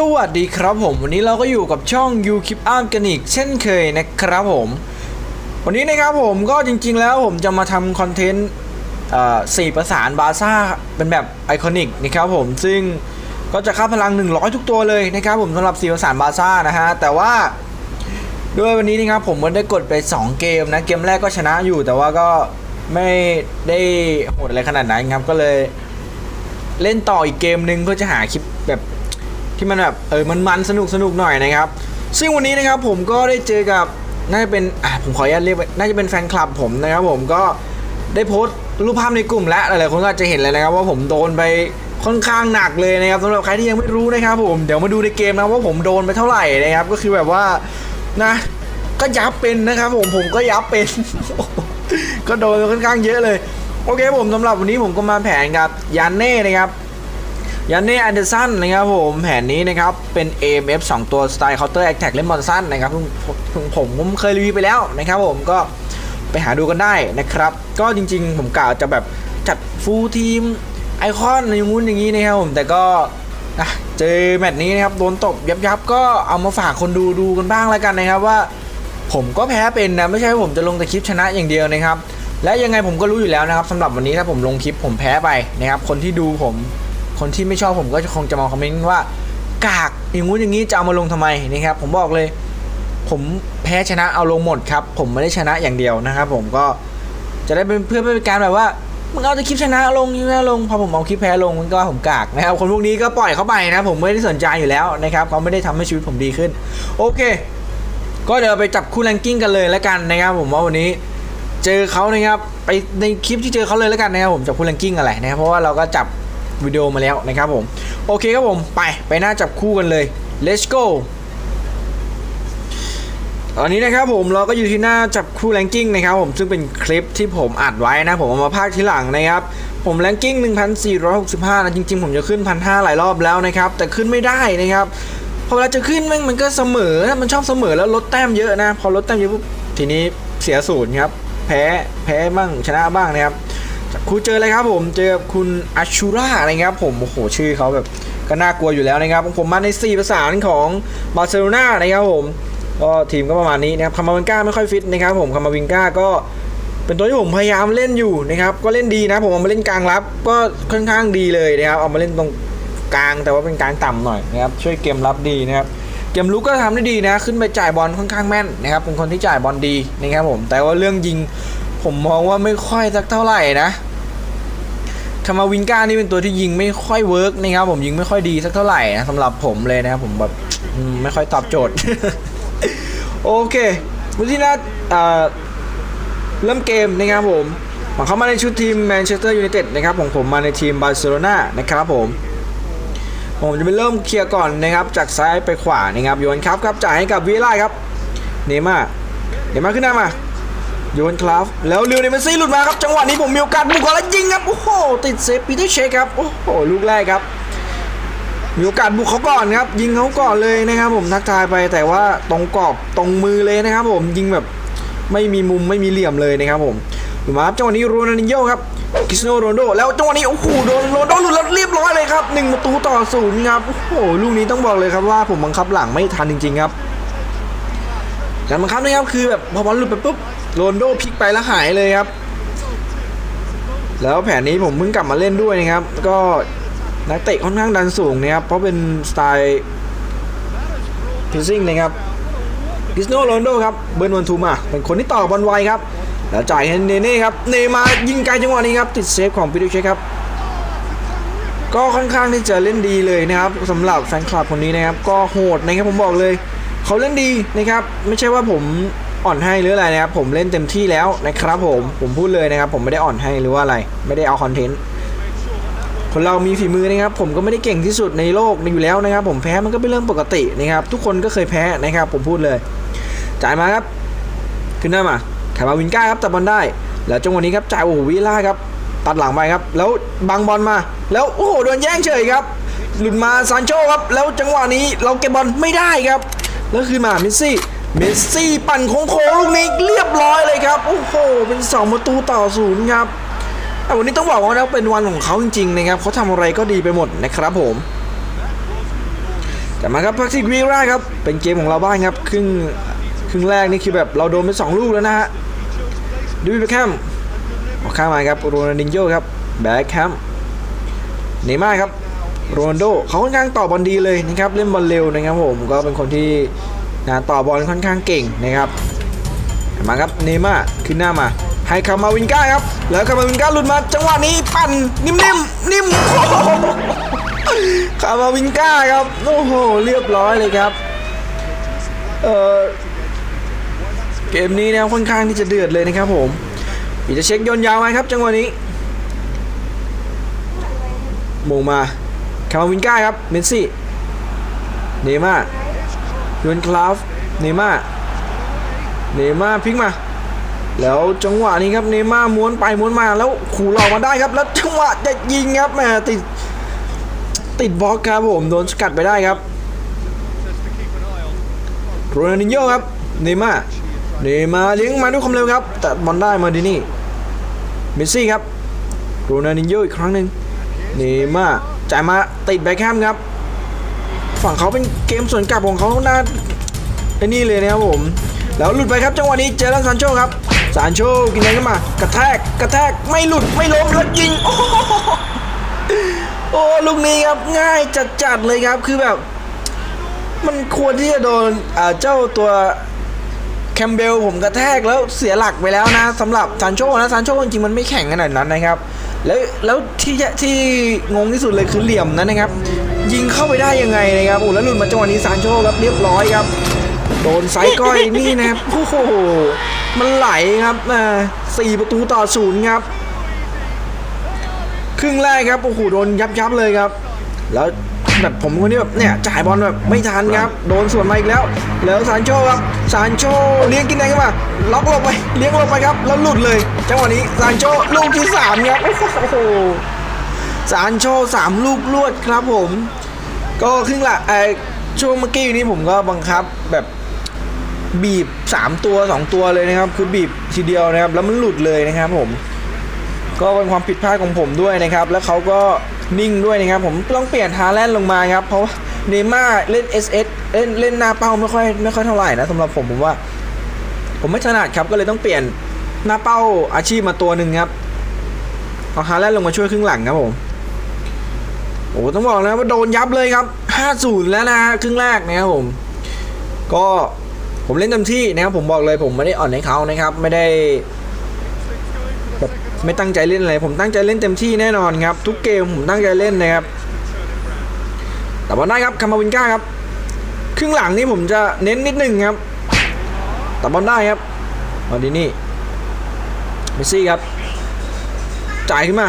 สวัสดีครับผม วันนี้เราก็อยู่กับช่อง You Keep Up กันอีก เช่นเคยนะครับผม วันนี้นะครับผมก็จริงๆแล้วผมจะมาทำคอนเทนต์สี่ประสานบาซ่าเป็นแบบไอคอนิกนะครับผมซึ่งก็จะค่าพลัง 100 ทุกตัวเลยนะครับผมสำหรับสี่ประสานบาซ่านะฮะ แต่ว่าด้วยวันนี้นะครับผมก็ได้กดไป 2 เกมนะ เกมแรกก็ชนะอยู่ แต่ว่าก็ไม่ได้โหดอะไรขนาดนั้นครับก็เลยเล่นต่ออีกเกมหนึ่งเพื่อจะหาคลิปแบบ ที่มันแบบเออมันมันสนุกสนุกหน่อยนะครับ ซึ่งวันนี้นะครับผมก็ได้เจอกับน่าจะเป็นอะผมขออนุญาตเรียกว่าน่าจะเป็นแฟนคลับผมนะครับ ผมก็ได้โพสต์รูปภาพในกลุ่มและหลายๆคนก็อาจจะเห็นเลยนะครับ ว่าผมโดนไปค่อนข้างหนักเลยนะครับสำหรับใครที่ยังไม่รู้นะครับ ผมเดี๋ยวมาดูในเกมนะว่าผมโดนไปเท่าไหร่นะครับ ก็คือแบบว่านะ ก็ยับเป็นนะครับ ผมผมก็ยับเป็น ก็โดนค่อนข้างเยอะเลย โอเคผมสำหรับวันนี้ผมก็มาแผนกับยานเน่นะครับ ยานเน่อันเดอร์สันนะครับผมแผนนี้นะครับ เป็น AMF 2 ตัวสไตล์ Counter Attack เล่นบอลสั้นนะครับผมผมผมผมเคยรีวิวไปแล้วนะครับผมก็ไปหาดูกันได้นะครับ ก็จริงๆ ผมกะจะแบบจัดฟูลทีมไอคอนอย่างงู้นอย่างนี้นะครับผมแต่ก็เจอแมตช์นี้นะครับโดนตบยับยับก็เอามาฝากคนดูดูกันบ้างแล้วกันนะครับว่า ผมก็แพ้เป็นนะไม่ใช่ว่าผมจะลงแต่คลิปชนะอย่างเดียวนะครับ และยังไงผมก็รู้อยู่แล้วนะครับสำหรับวันนี้ถ้าผมลงคลิปผมแพ้ไปนะครับ คนที่ดูผม คนที่ไม่ชอบผมก็คงจะมาคอมเมนต์ว่ากากอย่างงู้นอย่างนี้จะเอามาลงทำไมนะครับ ผมบอกเลย ผมแพ้ชนะเอาลงหมดครับ ผมไม่ได้ชนะอย่างเดียวนะครับผมก็จะได้เป็นเพื่อเป็นการแบบว่ามึงเอาแต่คลิปชนะลงชนะลงพอผมเอาคลิปแพ้ลงมันก็ว่าผมกากนะครับคนพวกนี้ก็ปล่อยเข้าไปนะ ผมไม่ได้สนใจอยู่แล้วนะครับเขาไม่ได้ทำให้ชีวิตผมดีขึ้น โอเค ก็เดี๋ยวไปจับคู่แรงกิ้งกันเลยแล้วกันนะครับ ผมว่าวันนี้เจอเขานะครับไปในคลิปที่เจอเขาเลยแล้วกันนะครับผมจับคู่แรงกิ้งอะไรนะครับเพราะว่าเราก็จับ วิดีโอมาแล้วนะครับผม โอเคครับผมไปไปหน้าจับคู่กันเลย let's go ตอนนี้นะครับผมเราก็อยู่ที่หน้าจับคู่แรงกิ้งนะครับผมซึ่งเป็นคลิปที่ผมอัดไว้นะผมเอามาพากทีหลังนะครับผมแรงกิ้ง 1465 นะจริงๆ ผมจะขึ้น 1,500 หลายรอบแล้วนะครับ แต่ขึ้นไม่ได้นะครับพอเวลาจะขึ้นมันมันก็เสมอมันชอบเสมอแล้วลดแต้มเยอะนะ พอลดแต้มเยอะปุ๊บทีนี้เสียศูนย์ครับ แพ้แพ้บ้างชนะบ้างนะครับ จับคู่เจอเลยครับผมเจอคุณอาชูรานะครับผมโอ้โหชื่อเขาแบบก็น่ากลัวอยู่แล้วนะครับผมมาใน 4 ประสานของบาร์เซโลนานะครับผมก็ทีมก็ประมาณนี้นะครับคามาวินก้าไม่ค่อยฟิตนะครับผมคามาวินก้าก็เป็นตัวที่ผมพยายามเล่นอยู่นะครับก็เล่นดีนะผมเอามาเล่นกลางรับก็ค่อนข้างดีเลยนะครับเอามาเล่นตรงกลางแต่ว่าเป็นกลางต่ำหน่อยนะครับช่วยเกมรับดีนะครับเกมลุกก็ทำได้ดีนะ ขึ้นไปจ่ายบอลค่อนข้างแม่นนะครับเป็นคนที่จ่ายบอลดีนะครับผมแต่ว่าเรื่องยิง ผมมองว่าไม่ค่อยสักเท่าไหร่นะคามาวินก้านี่เป็นตัวที่ยิงไม่ค่อยเวิร์กนะครับผมยิงไม่ค่อยดีสักเท่าไหร่นะสำหรับผมเลยนะครับผมแบบไม่ค่อยตอบโจทย์ โอเควันที่น่าเริ่มเกมนะครับผมผมเข้ามาในชุดทีมแมนเชสเตอร์ยูไนเต็ดนะครับผมผมมาในทีมบาร์เซโลนานะครับผมผมจะไปเริ่มเคลียร์ก่อนนะครับจากซ้ายไปขวานะครับโยนครับครับจ่ายให้กับวีล่ครับเนม่าเนม่าขึ้นหน้ามา โยนครับแล้วเรียวเนเมซี่หลุดมาครับจังหวะนี้ผมมีโอกาสบุกก่อนแล้วยิงครับโอ้โหติดเซฟปีเตอร์เชคครับโอ้โหลูกแรกครับ มีโอกาสบุกเขาก่อนครับ ยิงเขาก่อนเลยนะครับ ผมทักทายไปแต่ว่าตรงกรอบตรงมือเลยนะครับ ผมยิงแบบไม่มีมุมไม่มีเหลี่ยมเลยนะครับผมถูกไหมครับจังหวะนี้โรนัลดินโญ่ครับคริสโนโรนโดแล้วจังหวะนี้โอ้โหโดนโรนลโดหลุดแล้วเรียบร้อยเลยครับหนึ่งประตูต่อศูนย์ครับโอ้โหลูกนี้ต้องบอกเลยครับว่าผมบังคับหลังไม่ทันจริงๆครับ การบังคับนะครับคือแบบพอบอลหลุดไปปุ๊บโรนโดพลิกไปแล้วหายเลยครับ แล้วแผนนี้ผมเพิ่งกลับมาเล่นด้วยนะครับ ก็นักเตะค่อนข้างดันสูงนะครับ เพราะเป็นสไตล์พิซซิ่งนะครับคริสโนโรนโดครับเบิร์นวันทูมาเป็นคนที่ต่อบอลไวครับแล้วจ่ายให้เนเน่ครับเนมายิงไกลจังหวะนี้ครับติดเซฟของปิดูเชคครับก็ค่อนข้างที่จะเล่นดีเลยนะครับสำหรับแฟนคลับคนนี้นะครับ ก็โหดนะครับผมบอกเลย เขาเล่นดีนะครับ ไม่ใช่ว่าผมอ่อนให้หรืออะไรนะครับ ผมเล่นเต็มที่แล้วนะครับผม ผมพูดเลยนะครับ ผมไม่ได้อ่อนให้หรือว่าอะไร ไม่ได้เอาคอนเทนต์ คนเรามีฝีมือนะครับ ผมก็ไม่ได้เก่งที่สุดในโลกอยู่แล้วนะครับ ผมแพ้มันก็เป็นเรื่องปกตินะครับ ทุกคนก็เคยแพ้นะครับ ผมพูดเลย จ่ายมาครับ ขึ้นหน้ามาแถมาวินก้าครับตัดบอลได้ แล้วจังหวะนี้ครับจ่ายโอ้โหวิล่าครับ ตัดหลังไปครับ แล้วบังบอลมา แล้วโอ้โหโดนแย่งเฉยครับ หลุดมาซานโชครับ แล้วจังหวะนี้เราเก็บบอลไม่ได้ครับ แล้วคืนมาเมสซี่เมสซี่ปั่นโค้งๆลูกนี้เรียบร้อยเลยครับโอ้โหเป็นสองประตูต่อศูนย์ครับแต่วันนี้ต้องบอกว่านะเป็นวันของเขาจริงๆนะครับเขาทำอะไรก็ดีไปหมดนะครับผมแต่มาครับพักซิกวีราครับเป็นเกมของเราบ้างครับครึ่งครึ่งแรกนี่คือแบบเราโดนไปสองลูกแล้วนะฮะดูวิเบคแคมออกข้างมาครับโรนัลดินโญ่ครับแบ็คแคมเนม่าครับ โรนโดเขาค่อนข้างต่อบอลดีเลยนะครับเล่นบอลเร็วนะครับผมก็เป็นคนที่นะต่อบอลค่อนข้างเก่งนะครับมาครับเนม่าขึ้นหน้ามา ให้คามาวินก้าครับแล้วคามาวินก้าหลุดมาจังหวะนี้ปั่นนิ่มๆนิ่มคามาวินก้าครับโอ้โหเรียบร้อยเลยครับเออเกมนี้เนี่ยค่อนข้างที่จะเดือดเลยนะครับผมอีจะเช็คยนยาวไหมครับ จังหวะนี้มงมา คามาวินก้าครับ เมสซี่ เนม่ายูนคลาฟ เนม่า เนม่าพลิกมา แล้วจังหวะนี้ครับ เนม่าม้วนไปม้วนมาแล้วขู่หลอกมาได้ครับ แล้วจังหวะจะยิงครับแหมติด ติดบล็อกครับผมโดนสกัดไปได้ครับโรนัลดินโญ่ครับ เนม่า เนย์มาเลี้ยงมาด้วยความเร็วครับ แต่บอลได้มาดินี่ เมสซี่ครับ โรนัลดินโญ่อีกครั้งหนึ่ง เนม่า จ่ายมาติดแบ็คแฮมครับ ฝั่งเขาเป็นเกมสวนกลับของเขาน่าไอ้นี่เลยนะครับผม แล้วหลุดไปครับจังหวะนี้เจอรันซานโชครับซานโชกินอะไรขึ้นมากระแทกกระแทกไม่หลุดไม่ล้มแล้วยิงโอ้โอ้ลูกนี้ครับง่ายจัดๆเลยครับคือแบบ มันควรที่จะโดนเจ้าตัว แคมเบลผมกระแทกแล้วเสียหลักไปแล้วนะสำหรับซานโชนะซานโชจริงๆมันไม่แข็งขนาดนั้นนะครับ แล้วแล้วที่ที่งงที่สุดเลยคือเหลี่ยมนั้นนะครับ ยิงเข้าไปได้ยังไงนะครับโอ้แล้วหลุดมาจังหวะนี้ซานโชครับเรียบร้อยครับ โดนไซก้อยนี่นะครับโอ้โหมันไหลครับอ่าสี่ประตูต่อศูนย์ครับ ครึ่งแรกครับโอ้โหโดนยับยับเลยครับ แล้ว แบบผมคนที่แบบเนี่ยจ่ายบอลแบบไม่ทันครับ โดนส่วนมาอีกแล้ว แล้วซานโชครับซานโชเลี้ยงกินแดงขึ้นมาล็อกลงไปเลี้ยงลงไปครับ แล้วหลุดเลยจังหวะนี้ซานโชลูกที่สามครับโอ้โหซานโชสามลูกรวดครับผม ก็ครึ่งละไออช่วงเมื่อกี้นี้ผมก็บังคับแบบบีบ 3 ตัว 2 ตัวเลยนะครับ คือบีบทีเดียวนะครับ แล้วมันหลุดเลยนะครับผม ก็เป็นความผิดพลาดของผมด้วยนะครับแล้วเขาก็นิ่งด้วยนะครับผมต้องเปลี่ยนฮาแลนด์ลงมาครับเพราะว่าเนม่าเล่น SS เล่นเล่นหน้าเป้าไม่ค่อยไม่ค่อยเท่าไหร่นะสำหรับผมผมว่า ผมไม่ถนัดครับก็เลยต้องเปลี่ยนหน้าเป้าอาชีพมาตัวหนึ่งครับเอาฮาแลนด์ลงมาช่วยครึ่งหลังครับผมโอ้ต้องบอกนะว่าโดนยับเลยครับ 5-0 แล้วนะครึ่งแรกนะครับผม ก็ผมเล่นเต็มที่นะครับผมบอกเลยผมไม่ได้อ่อนให้เขานะครับ ไม่ได้ ไม่ตั้งใจเล่นอะไรผมตั้งใจเล่นเต็มที่แน่นอนครับ ทุกเกมผมตั้งใจเล่นนะครับ แต่บอลได้ครับคามาวินก้าครับครึ่งหลังนี่ผมจะเน้นนิดนึงครับแต่บอลได้ครับมาดีนี่เมสซี่ครับ จ่ายขึ้นมา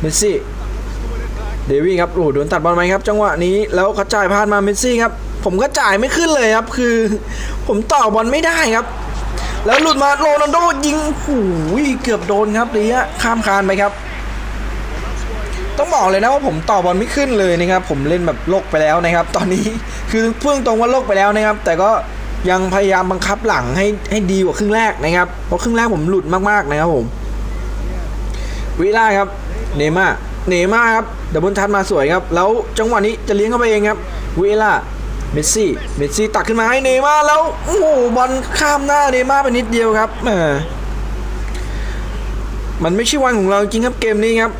เมสซี่เดวี่ครับโอ้โหโดนตัดบอลไหมครับ จังหวะนี้แล้วเขาจ่ายพลาดมาเมสซี่ครับ ผมก็จ่ายไม่ขึ้นเลยครับ คือ ผมต่อบอลไม่ได้ครับ แล้วหลุดมาโรนัลโดยิงโอ้โหเกือบโดนครับนี้ฮะข้ามคานไปครับ ต้องบอกเลยนะว่าผมต่อบอลไม่ขึ้นเลยนะครับ ผมเล่นแบบโลกไปแล้วนะครับ ตอนนี้คือเพิ่งตรงว่าโลกไปแล้วนะครับ แต่ก็ยังพยายามบังคับหลังให้ให้ดีกว่าครึ่งแรกนะครับ เพราะครึ่งแรกผมหลุดมากๆนะครับผม วิล่าครับ เนม่า เนม่าครับดับเบิลทัชมาสวยครับ แล้วจังหวะนี้จะเลี้ยงเข้าไปเองครับ วิล่า เมสซี่ เมสซี่ตักขึ้นมาให้เนย์ม่าแล้ว โอ้โหบอลข้ามหน้าเนย์ม่าไปนิดเดียวครับแหมมันไม่ใช่วันของเราจริงครับเกมนี้ครับ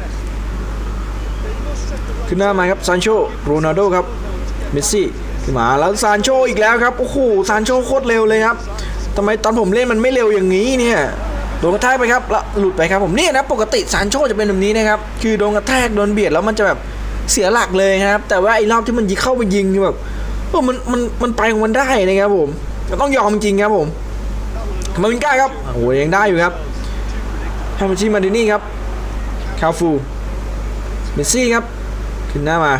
ขึ้นหน้ามาครับซานโชโรนัลโดครับ เมสซี่ขึ้นมาแล้วซานโชอีกแล้วครับ โอ้โห ซานโชโคตรเร็วเลยครับทำไมตอนผมเล่นมันไม่เร็วอย่างนี้เนี่ยโดนกระแทกไปครับแล้วหลุดไปครับผมเนี่ยนะปกติซานโชจะเป็นแบบนี้นะครับ คือโดนกระแทกโดนเบียดแล้วมันจะแบบเสียหลักเลยครับ แต่ว่าไอ้รอบที่มันยิงเข้าไปยิงคือแบบ เออมันมันมันไปของมันได้นะครับผมต้องยอมจริงครับผมมาวินก้าครับโอ้โหยังได้อยู่ครับฮามชิมาดินี่ครับคาฟูเมสซี่ครับ ขึ้นหน้ามา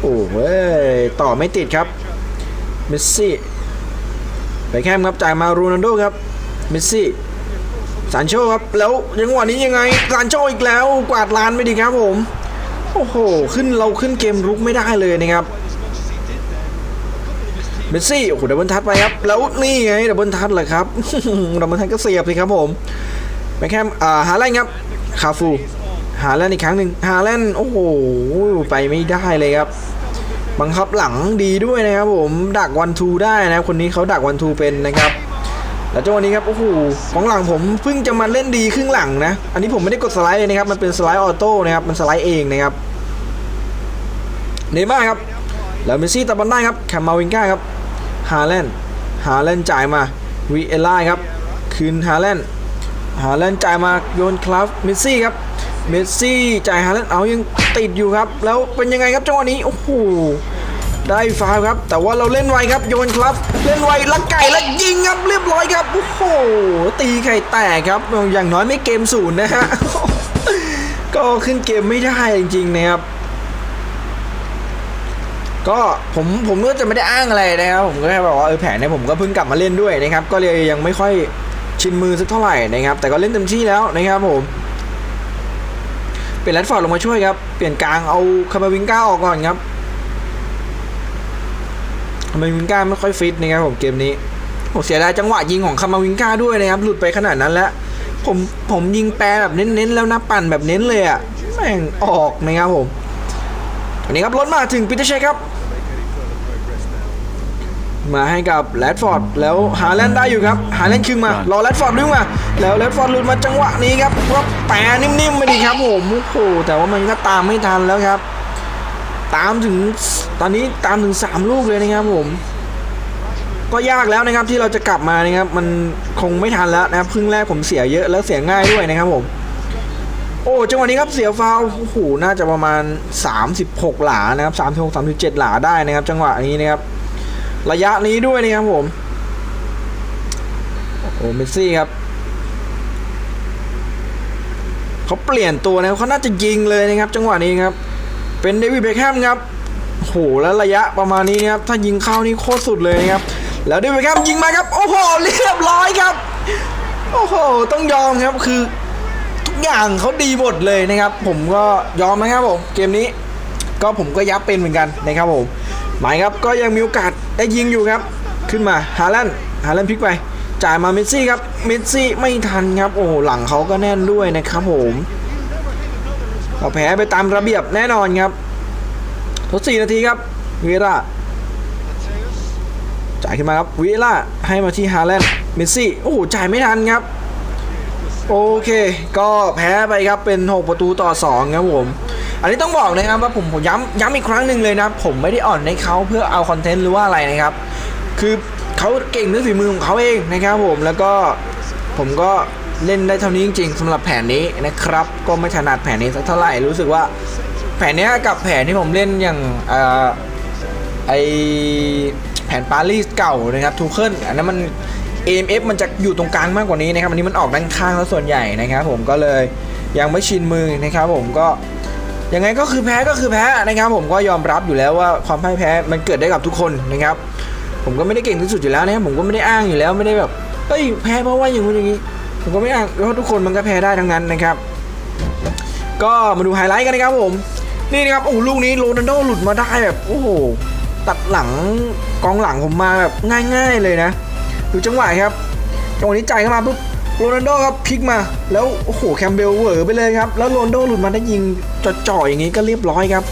โอ้เว้ยต่อไม่ติดครับเมสซี่ไปแคมครับจ่ายมาโรนัลโดครับเมสซี่ซานโชครับแล้วจังหวะนี้ยังไงซานโชอีกแล้วกวาดลานไปดีครับผม โอ้โห ขึ้นเราขึ้นเกมรุกไม่ได้เลยนะครับ เมสซี่โอ้โหดับเบิลทัชไปครับ แล้วนี่ไงดับเบิลทัชเหรอครับดับเบิลทัชก็เสียบสิครับผมไปแคมอ่าหาอะไรครับคาฟูหาแลนด์อีกครั้งหนึ่งหาแลนด์โอ้โหไปไม่ได้เลยครับ บังคับหลังดีด้วยนะครับผมดักวันทูได้นะคคนนี้เขาดักวันทูเป็นนะครับแล้วจังหวะนี้ครับโอ้โหของหลังผมเพิ่งจะมาเล่นดีครึ่งหลังนะ อันนี้ผมไม่ได้กดสไลด์เลยนะครับ มันเป็นสไลด์ออโต้นะครับ มันสไลด์เองนะครับเนม่าครับ แล้วเมสซี่ตะบอลได้ครับแคมมาวินก้าครับ ฮาแลนด์ฮาแลนด์จ่ายมาวีเอล่าครับ คืนฮาแลนด์ฮาแลนด์จ่ายมาโยนคลับเมสซี่ครับเมสซี่จ่ายฮาแลนด์เอายังติดอยู่ครับ แล้วเป็นยังไงครับจังหวะนี้ โอ้โหได้ฟาวครับ แต่ว่าเราเล่นไวครับโยนครับ เล่นไวลักไก่แล้วยิงครับเรียบร้อยครับโอ้โหตีไข่แตกครับอย่างน้อยไม่เกมศูนย์นะฮะก็ขึ้นเกมไม่ได้จริงๆนะครับ ก็ผมผมก็จะไม่ได้อ้างอะไรนะครับผมก็แค่บอกว่าเออแผนเนี่ยผมก็เพิ่งกลับมาเล่นด้วยนะครับ ก็เลยยังไม่ค่อยชินมือสักเท่าไหร่นะครับ แต่ก็เล่นเต็มที่แล้วนะครับผมเปลี่ยนแรดฟอร์ดลงมาช่วยครับ เปลี่ยนกลางเอาคามาวิงก้าออกก่อนครับคามาวิงก้าไม่ค่อยฟิตนะครับผมเกมนี้โหเสียดายจังหวะยิงของคามาวิงก้าด้วยนะครับ หลุดไปขนาดนั้นแล้ว ผมผมยิงแปรแบบเน้นๆแล้วนะปั่นแบบเน้นเลยอะ่ะแม่งออกนะครับผมอันนี้ครับรถมาถึงปีเตอร์เชครับ มาให้กับแรดฟอร์ดแล้วฮาแลนด์ได้อยู่ครับฮาแลนด์คึงมารอแรดฟอร์ดดึงมาแล้วแรดฟอร์ดหลุดมาจังหวะนี้ครับว่าแปรนิ่มๆไปดีครับผมโอ้โหแต่ว่ามันก็ตามไม่ทันแล้วครับ ตามถึงตอนนี้ตามถึง 3 ลูกเลยนะครับผม ก็ยากแล้วนะครับที่เราจะกลับมานะครับ มันคงไม่ทันแล้วนะครับครึ่งแรกผมเสียเยอะแล้วเสียง่ายด้วยนะครับผมโอ้จังหวะนี้ครับเสียฟาวล์โอ้โหน่าจะประมาณ 36 หลานะครับ36 37 หลาได้นะครับ จังหวะนี้นะครับ ระยะนี้ด้วยนะครับผม โอ้โหเมสซี่ครับ เขาเปลี่ยนตัวนะเขาน่าจะยิงเลยนะครับ จังหวะนี้ครับ เป็นเดวิดเบคแฮมครับโอ้โหแล้วระยะประมาณนี้นะครับ ถ้ายิงเข้านี่โคตรสุดเลยนะครับ แล้วเดวิดเบคแฮมยิงมาครับ โอ้โห เรียบร้อยครับ โอ้โห ต้องยอมครับ คือ ทุกอย่างเขาดีหมดเลยนะครับ ผมก็ยอมนะครับผม เกมนี้ ก็ผมก็ยับเป็นเหมือนกันนะครับผม หมายครับ ก็ยังมีโอกาส ได้ยิงอยู่ครับ ขึ้นมาฮาแลนด์ฮาแลนด์พลิกไป จ่ายมาเมสซี่ครับ เมสซี่ไม่ทันครับ โอ้หลังเขาก็แน่นด้วยนะครับผมเราแพ้ไปตามระเบียบแน่นอนครับทดสี่นาทีครับเวล่าจ่ายขึ้นมาครับเวล่าให้มาที่ฮาแลนด์เมสซี่ โอ้จ่ายไม่ทันครับ โอเค ก็แพ้ไปครับเป็น 6 ประตูต่อ 2 ครับผม อันนี้ต้องบอกนะครับว่าผมผมย้ำย้ำอีกครั้งหนึ่งเลยนะ ผมไม่ได้อ่อนในเขาเพื่อเอาคอนเทนต์หรือว่าอะไรนะครับ คือเขาเก่งด้วยฝีมือของเขาเองนะครับผมแล้วก็ผมก็เล่นได้เท่านี้จริงๆสำหรับแผนนี้นะครับ ก็ไม่ถนัดแผนนี้สักเท่าไหร่รู้สึกว่าแผนนี้กับแผนที่ผมเล่นอย่างอ่อไอแผนปารีสเก่านะครับทูเคิลอันนั้นมัน AMF มันจะอยู่ตรงกลางมากกว่านี้นะครับอันนี้มันออกด้านข้างแล้วส่วนใหญ่นะครับ ผมก็เลยยังไม่ชินมือนะครับ ผมก็ ยังไงก็คือแพ้ก็คือแพ้นะครับ ผมก็ยอมรับอยู่แล้วว่าความพ่ายแพ้มันเกิดได้กับทุกคนนะครับ ผมก็ไม่ได้เก่งที่สุดอยู่แล้วนะผมก็ไม่ได้อ้างอยู่แล้วไม่ได้แบบเฮ้ยแพ้เพราะว่าอย่างนู้นอย่างนี้ ผมก็ไม่อ้างเพราะทุกคนมันก็แพ้ได้ทั้งนั้นนะครับ ก็มาดูไฮไลท์กันนะครับผมนี่นะครับโอ้ลูกนี้โรนัลโดหลุดมาได้แบบโอ้โหตัดหลังกองหลังผมมาแบบง่าย ๆเลยนะดูจังหวะครับจังหวะนี้ใจเข้ามาปุ๊บ โรนัลโดครับพลิกมา แล้วโอ้โหแคมเบลเวอร์ไปเลยครับ แล้วโรนัลโดหลุดมาได้ยิงจ่อๆอย่างนี้ก็เรียบร้อยครับ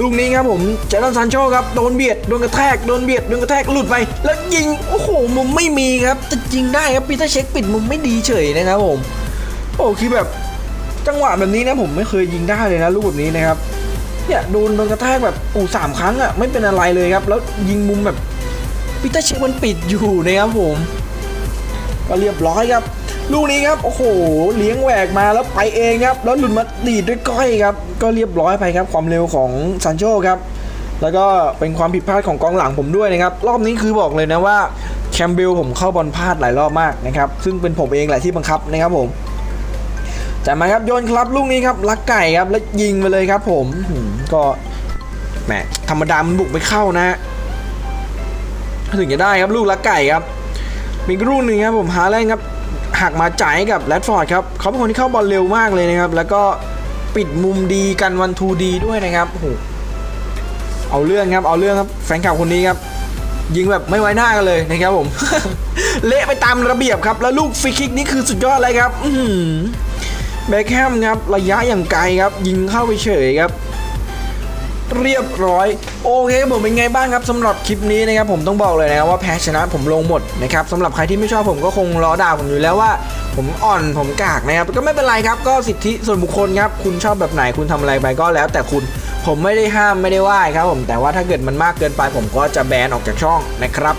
ลูกนี้ครับผมเจดอนซานโชครับโดนเบียดโดนกระแทกโดนเบียดโดนกระแทกหลุดไป แล้วยิงโอ้โหมุมไม่มีครับแต่ยิงได้ครับปีเตอร์เช็คปิดมุมไม่ดีเฉยนะครับผมโอ้คือแบบจังหวะแบบนี้นะผมไม่เคยยิงได้เลยนะลูกแบบนี้นะครับเนี่ยโดนโดนกระแทกแบบโอ้สามครั้งอะไม่เป็นอะไรเลยครับ แล้วยิงมุมแบบปีเตอร์เช็คมันปิดอยู่นะครับผม ก็เรียบร้อยครับ ลูกนี้ครับโอ้โหเลี้ยงแหวกมาแล้วไปเองครับ แล้วหลุดมาดีดด้วยก้อยครับ ก็เรียบร้อยไปครับความเร็วของซานโชครับแล้วก็เป็นความผิดพลาดของกองหลังผมด้วยนะครับ รอบนี้คือบอกเลยนะว่าแคมเบลผมเข้าบอลพลาดหลายรอบมากนะครับ ซึ่งเป็นผมเองแหละที่บังคับนะครับผมจ่ายมาครับโยนครับลูกนี้ครับลักไก่ครับแล้วยิงไปเลยครับ ผมก็แหมธรรมดามันบุกไม่เข้านะถึงจะได้ครับลูกละไก่ครับ มีอีกลูกหนึ่งครับผมฮาแลนด์ครับหักมาจ่ายกับแรดฟอร์ดครับเขาเป็นคนที่เข้าบอลเร็วมากเลยนะครับ แล้วก็ปิดมุมดีกันวันทูดีด้วยนะครับโอ้โหเอาเรื่องครับเอาเรื่องครับแฟนคลับคนนี้ครับยิงแบบไม่ไว้หน้ากันเลยนะครับผม เละไปตามระเบียบครับ แล้วลูกฟรีคิกนี่คือสุดยอดเลยครับอืเบคแฮมครับระยะอย่างไกลครับ ยิงเข้าไปเฉยครับ เรียบร้อย โอเคผมเป็นไงบ้างครับสำหรับคลิปนี้นะครับผมต้องบอกเลยนะครับว่าแพ้ชนะผมลงหมดนะครับสำหรับใครที่ไม่ชอบผมก็คงล้อด่าผมอยู่แล้วว่า ผมอ่อนผมกากนะครับก็ไม่เป็นไรครับก็สิทธิส่วนบุคคลครับคุณชอบแบบไหนคุณทำอะไรไปก็แล้ว แต่คุณผมไม่ได้ห้ามไม่ได้ว่าครับผมแต่ว่าถ้าเกิดมันมากเกินไป ผมก็จะแบนออกจากช่องนะครับ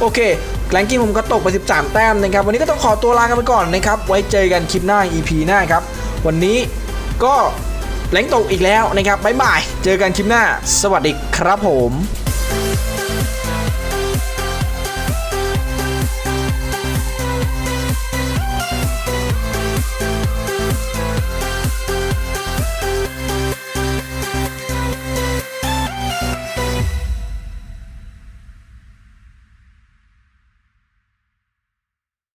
โอเคแรงกิ้งผมก็ตกไป 13 แต้มนะครับ วันนี้ก็ต้องขอตัวลากันไปก่อนนะครับ ไว้เจอกันคลิปหน้า EP หน้าครับ วันนี้ก็ แรงตกอีกแล้วนะครับบ๊ายบาย เจอกันคลิปหน้า สวัสดีครับผม